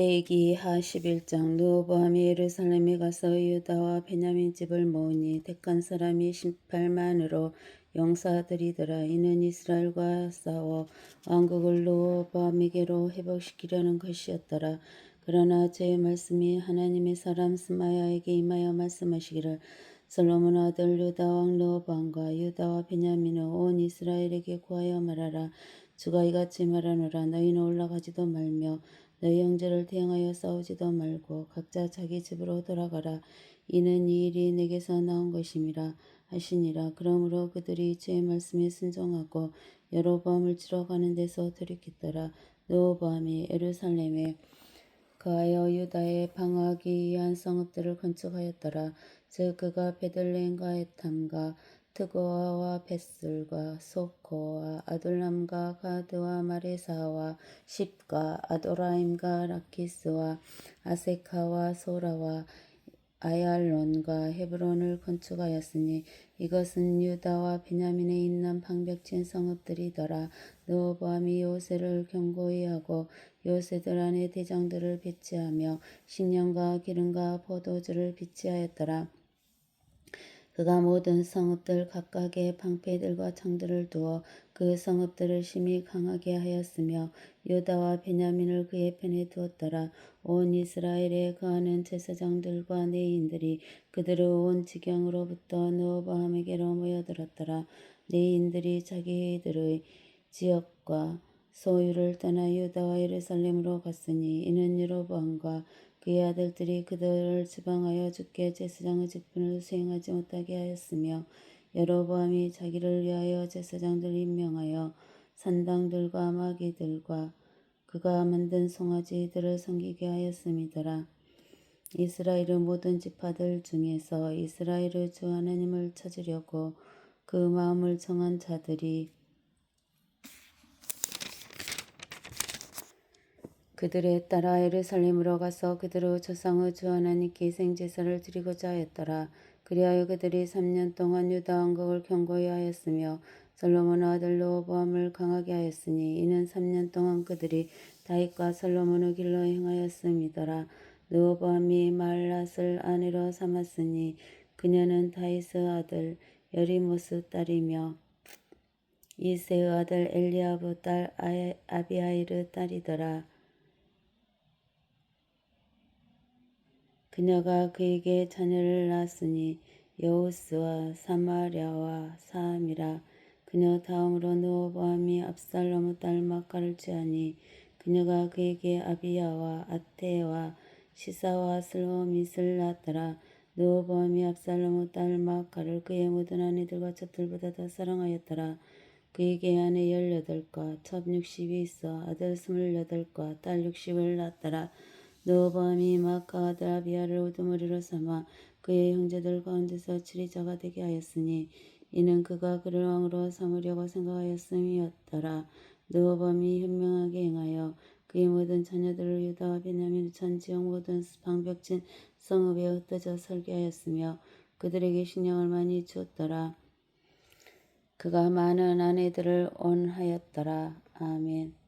대기 하 11장 누보함이 예루살렘에 가서 유다와 베냐민 집을 모으니 택한 사람이 18만으로 용사들이더라. 이는 이스라엘과 싸워 왕국을 누보함에게로 회복시키려는 것이었더라. 그러나 제 말씀이 하나님의 사람 스마야에게 임하여 말씀하시기를 솔로몬 아들 유다 왕 르호보암과 유다와 베냐민은 온 이스라엘에게 구하여 말하라. 주가 이같이 말하노라. 너희는 올라가지도 말며 너희 형제를 대항하여 싸우지도 말고 각자 자기 집으로 돌아가라. 이는 이 일이 내게서 나온 것임이라 하시니라. 그러므로 그들이 주의 말씀에 순종하고 여로보암을 치러 가는 데서 돌이켰더라. 르호보암이 예루살렘에 그하여 유다에 방어하기 위한 성읍들을 건축하였더라. 즉 그가 베들레헴과 에탐과 트고아와 벳슬과 소코와 아둘람과 가드와 마레사와 십과 아도라임과 라키스와 아세카와 소라와 아얄론과 헤브론을 건축하였으니 이것은 유다와 베냐민에 있는 방백진 성읍들이더라. 느호보암이 요새를 경고히 하고 요새들 안에 대장들을 배치하며 식량과 기름과 포도주를 비치하였더라. 그가 모든 성읍들 각각의 방패들과 창들을 두어 그 성읍들을 심히 강하게 하였으며 유다와 베냐민을 그의 편에 두었더라. 온 이스라엘에 거하는 제사장들과 내인들이 그들을 온 지경으로부터 느호보암에게로 모여들었더라. 내인들이 자기들의 지역과 소유를 떠나 유다와 예루살렘으로 갔으니 이는 여로보암과 그의 아들들이 그들을 지방하여 주께 제사장의 직분을 수행하지 못하게 하였으며 여로보암이 자기를 위하여 제사장들 임명하여 산당들과 마귀들과 그가 만든 송아지들을 섬기게 하였음이더라. 이스라엘의 모든 지파들 중에서 이스라엘의 주 하나님을 찾으려고 그 마음을 정한 자들이 그들에 따라 예루살렘으로 가서 그들의 조상의 주 하나님께 생제사를 드리고자 하였더라. 그리하여 그들이 3년 동안 유다 왕국을 경고히 하였으며 솔로몬 아들 르호보암을 강하게 하였으니 이는 3년 동안 그들이 다윗과 솔로몬의 길로 행하였음이더라. 르호보암이 말랏을 아내로 삼았으니 그녀는 다윗의 아들 여리모스 딸이며 이세의 아들 엘리아브 딸 아비하일의 딸이더라. 그녀가 그에게 자녀를 낳았으니 여우스와 사마랴와 사함이라. 그녀 다음으로 느호보암이 압살롬의 딸 마카를 취하니 그녀가 그에게 아비야와 아테와 시사와 슬로밋을 낳았더라. 느호보암이 압살롬의 딸 마카를 그의 모든 아내들과 젖들보다 더 사랑하였더라. 그에게 아내 열여덟과 첩 육십이 있어 아들 스물여덟과 딸 육십을 낳았더라 느호보암이 마카 아들 아비야를 우두머리로 삼아 그의 형제들 가운데서 치리자가 되게 하였으니 이는 그가 그를 왕으로 삼으려고 생각하였음이었더라. 느호밤이 현명하게 행하여 그의 모든 자녀들을 유다와 베냐민 전 지역 모든 방벽진 성읍에 흩어져 설계 하였으며 그들에게 식량을 많이 주었더라. 그가 많은 아내들을 온하였더라. 아멘.